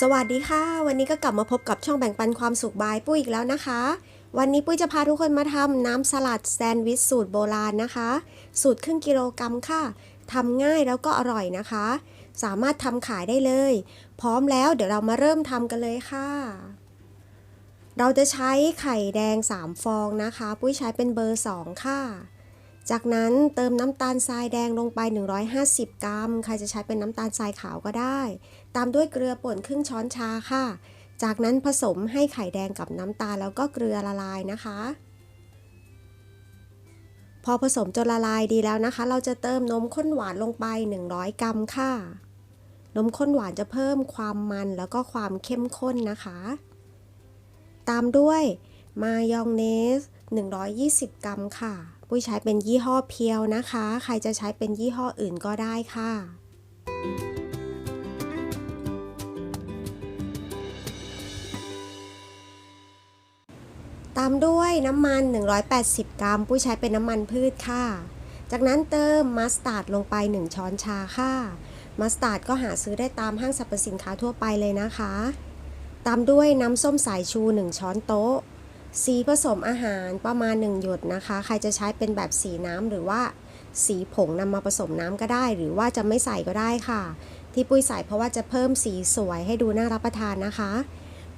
สวัสดีค่ะ วันนี้ก็กลับมาพบกับช่องแบ่งปันความสุขบายปุ้ยอีกแล้วนะคะ วันนี้ปุ้ยจะพาทุกคนมาทำน้ำสลัดแซนด์วิชสูตรโบราณนะคะ สูตรครึ่งกิโลกรัมค่ะทำง่ายแล้วก็อร่อยนะคะ สามารถทำขายได้เลย พร้อมแล้วเดี๋ยวเรามาเริ่มทำกันเลยค่ะ เราจะใช้ไข่แดง 3 ฟองนะคะ ปุ้ยใช้เป็นเบอร์ 2 ค่ะ จากนั้นเติมน้ำตาลทรายแดงลงไป 150 กรัม ใครจะใช้เป็นน้ำตาลทรายขาวก็ได้ ตามด้วยเกลือป่นครึ่งช้อนชาค่ะ จากนั้นผสมให้ไข่แดงกับน้ำตาลแล้วก็เกลือละลายนะคะ พอผสมจนละลายดีแล้วนะคะ เราจะเติมนมข้นหวานลงไป 100 กรัมค่ะ นมข้นหวานจะเพิ่มความมันแล้วก็ความเข้มข้นนะคะ ตามด้วยมายองเนส 120 กรัมค่ะ ปุ้ยใช้เป็นยี่ห้อเพียวนะคะ ใครจะใช้เป็นยี่ห้ออื่นก็ได้ค่ะ ตามด้วยน้ำมัน 180 กรัม ปุ้ยใช้เป็นน้ำมันพืชค่ะ จากนั้นเติมมัสตาร์ดลงไป 1 ช้อนชาค่ะ มัสตาร์ดก็หาซื้อได้ตามห้างสรรพสินค้าทั่วไปเลยนะคะ ตามด้วยน้ำส้มสายชู 1 ช้อนโต๊ะ สีผสมอาหารประมาณ 1 หยดนะคะ ใครจะใช้เป็นแบบสีน้ำหรือว่าสีผงนำมาผสมน้ำก็ได้ หรือว่าจะไม่ใส่ก็ได้ค่ะ ที่ปุ้ยใส่เพราะว่าจะเพิ่มสีสวยให้ดูน่ารับประทานนะคะ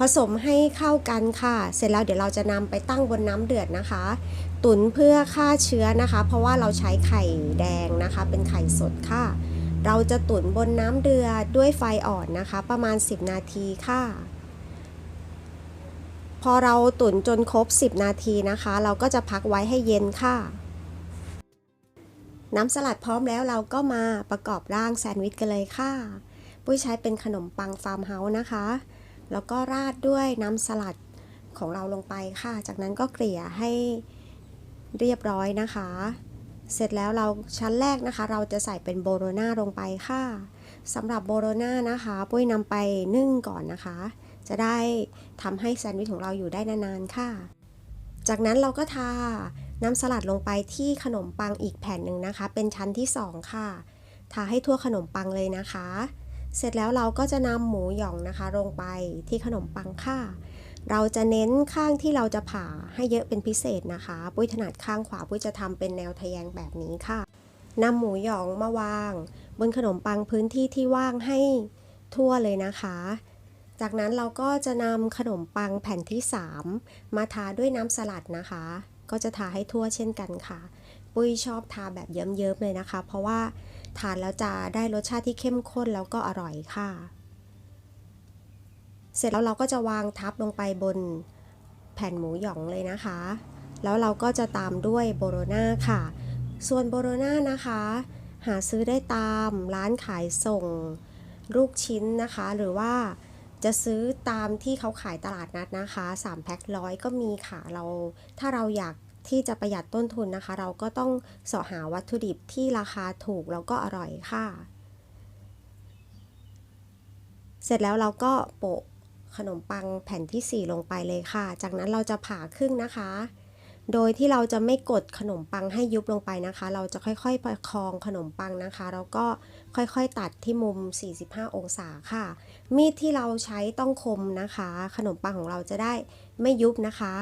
ผสมให้เข้ากันค่ะ เสร็จแล้วเดี๋ยวเราจะนำไปตั้งบนน้ำเดือดนะคะ ตุ๋นเพื่อฆ่าเชื้อนะคะ เพราะว่าเราใช้ไข่แดงนะคะ เป็นไข่สดค่ะ เราจะตุ๋นบนน้ำเดือดด้วยไฟอ่อนนะคะ ประมาณ 10 นาทีค่ะ พอเราตุ๋นจนครบ 10 นาทีนะคะ เราก็จะพักไว้ให้เย็นค่ะ น้ำสลัดพร้อมแล้วเราก็มาประกอบร่างแซนด์วิชกันเลยค่ะ ปุ้ยใช้เป็นขนมปังฟาร์มเฮาส์นะคะ แล้วก็ราดด้วยน้ำสลัดของเราลงไปค่ะ จากนั้นก็เกลี่ยให้เรียบร้อยนะคะ เสร็จแล้วเราชั้นแรกนะคะ เราจะใส่เป็นโบโรนาลงไปค่ะสำหรับโบโรนานะคะ ปุ้ยนำไปนึ่งก่อนนะคะ จะได้ทำให้แซนด์วิชของเราอยู่ได้นานๆค่ะ จากนั้นเราก็ทาน้ำสลัดลงไปที่ขนมปังอีกแผ่นหนึ่งนะคะ เป็นชั้นที่ 2 ค่ะ ทาให้ทั่วขนมปังเลยนะคะ เสร็จแล้วเราก็จะนำหมูหยองนะคะ ลงไปที่ขนมปังค่ะ เราจะเน้นข้างที่เราจะผ่าให้เยอะเป็นพิเศษนะคะ ปุ้ยถนัดข้างขวาปุ้ยจะทำเป็นแนวทะแยงแบบนี้ค่ะนำหมูหยองมาวาง บนขนมปังพื้นที่ที่ว่างให้ทั่วเลยนะคะ จากนั้นเราก็จะนำขนมปังแผ่นที่ 3 มาทาด้วยน้ำสลัดนะคะ ก็จะทาให้ทั่วเช่นกันค่ะ ปุ้ยชอบทาแบบเยิ้มๆเลยนะคะ เพราะว่าทานแล้วจะได้รสชาติที่เข้มข้นแล้วก็อร่อยค่ะ เสร็จแล้วเราก็จะวางทับลงไปบนแผ่นหมูหยองเลยนะคะ แล้วเราก็จะตามด้วยโบโรนาค่ะ ส่วนโบโรนานะคะ หาซื้อได้ตามร้านขายส่งลูกชิ้นนะคะ หรือว่า จะซื้อตามที่เขาขายตลาดนัดนะคะ3แพ็คร้อยก็มีค่ะเราถ้าเราอยากที่จะประหยัดต้นทุนนะคะ เราก็ต้องเสาะหาวัตถุดิบที่ราคาถูกแล้วก็อร่อยค่ะ เสร็จแล้วเราก็โปะขนมปังแผ่นที่ 4 ลงไปเลยค่ะ จากนั้นเราจะผ่าครึ่งนะคะ โดยที่เราจะไม่กดขนมปังให้ยุบลงไปนะคะ เราจะค่อยๆประคองขนมปังนะคะ แล้วก็ค่อยๆตัดที่มุม 45 องศาค่ะ มีดที่เราใช้ต้องคมนะคะ ขนมปังของเราจะได้ไม่ยุบนะคะ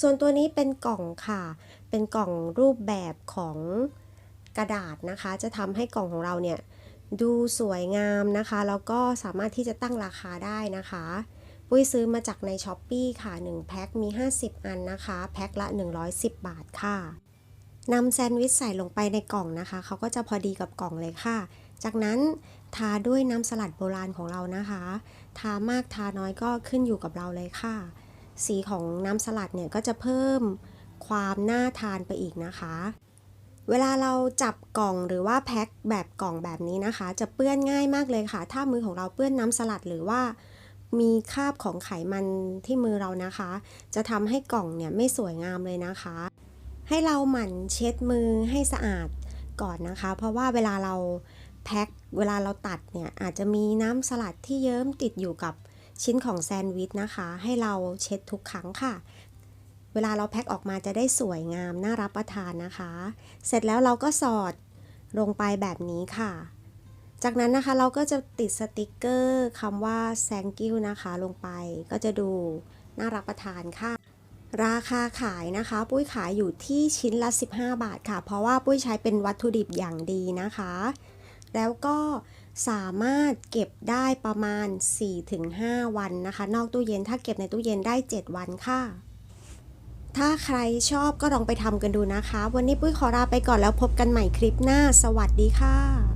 ส่วนตัวนี้เป็นกล่องค่ะ เป็นกล่องรูปแบบของกระดาษนะคะ จะทำให้กล่องของเราเนี่ยดูสวยงามนะคะ แล้วก็สามารถที่จะตั้งราคาได้นะคะ ปุ้ยซื้อมาจากในช้อปปีค่ะ 1 แพ็คมี 50 อันนะคะ แพ็คละ 110 บาทค่ะนำแซนด์วิชใส่ลงไปในกล่องนะคะ เขาก็จะพอดีกับกล่องเลยค่ะ จากนั้นทาด้วยน้ำสลัดโบราณของเรานะคะ ทามากทาน้อยก็ขึ้นอยู่กับเราเลยค่ะ สีของน้ำสลัดเนี่ยก็จะเพิ่มความน่าทานไปอีกนะคะ เวลาเราจับกล่องหรือว่าแพ็คแบบกล่องแบบนี้นะคะ จะเปื้อนง่ายมากเลยค่ะ ถ้ามือของเราเปื้อนน้ำสลัดหรือว่า มีคราบของไขมันที่มือเรานะคะ จะทำให้กล่องเนี่ยไม่สวยงามเลยนะคะ ให้เราหมั่นเช็ดมือให้สะอาดก่อนนะคะ เพราะว่าเวลาเราแพ็คเวลาเราตัดเนี่ยอาจจะมีน้ำสลัดที่เยิ้มติดอยู่กับชิ้นของแซนด์วิชนะคะ ให้เราเช็ดทุกครั้งค่ะ เวลาเราแพ็คออกมาจะได้สวยงามน่ารับประทานนะคะ เสร็จแล้วเราก็สอดลงไปแบบนี้ค่ะ จากนั้นนะคะเราก็จะติดสติกเกอร์คำว่า thank you นะคะลงไป ก็จะดูน่ารับประทานค่ะ ราคาขายนะคะ ปุ้ยขายอยู่ที่ชิ้นละ 15 บาทค่ะ เพราะว่าปุ้ยใช้เป็นวัตถุดิบอย่างดีนะคะ แล้วก็สามารถเก็บได้ประมาณ 4-5 วันนะคะ นอกตู้เย็นถ้าเก็บในตู้เย็นได้ 7 วันค่ะ ถ้าใครชอบก็ลองไปทำกันดูนะคะ วันนี้ปุ้ยขอลาไปก่อนแล้วพบกันใหม่คลิปหน้า สวัสดีค่ะ